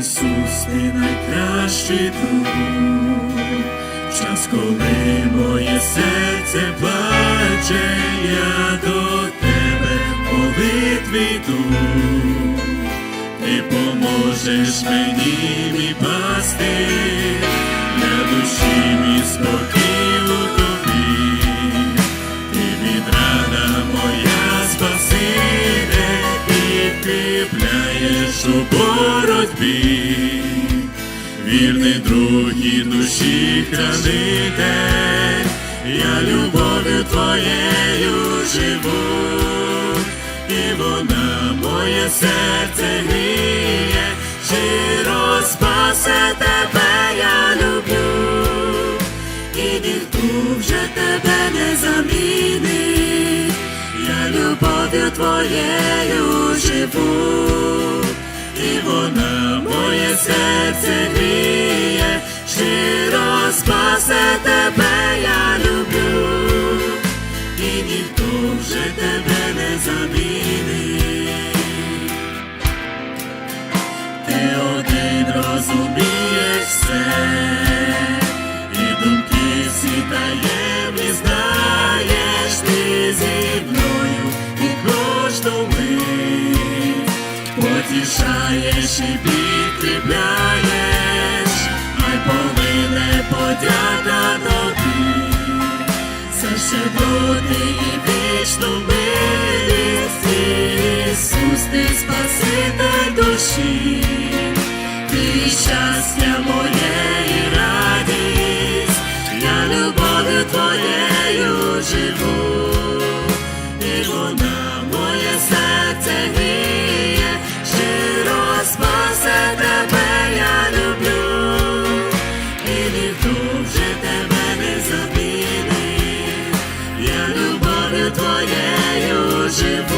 Ісус, ти найкращий друг, час, коли моє серце плаче, я до тебе молитві дух, Ти поможеш мені, мій пасти, для душі мій спокій у боротьбі, вірний друг і душі хранитель, я любов'ю твоєю живу. І вона моє серце гріє, щиро спасе тебе, я люблю, і ніхто вже тебе не замінить, я любов'ю твоєю живу, вона моє серце гріє, щиро спасе тебе, я люблю і ніхто вже тебе не замінить. Ти один розумієш все, і думки всі таємні знаєш, ти зі мною і кожну мить потішаєш і підкріпляєш, хай повинне подяка тобі. За щедроти і вічну милість, Ісус, ти спаситель душі, ти щастя моє і вже тебе не замінить. Я любов'ю твоєю живу,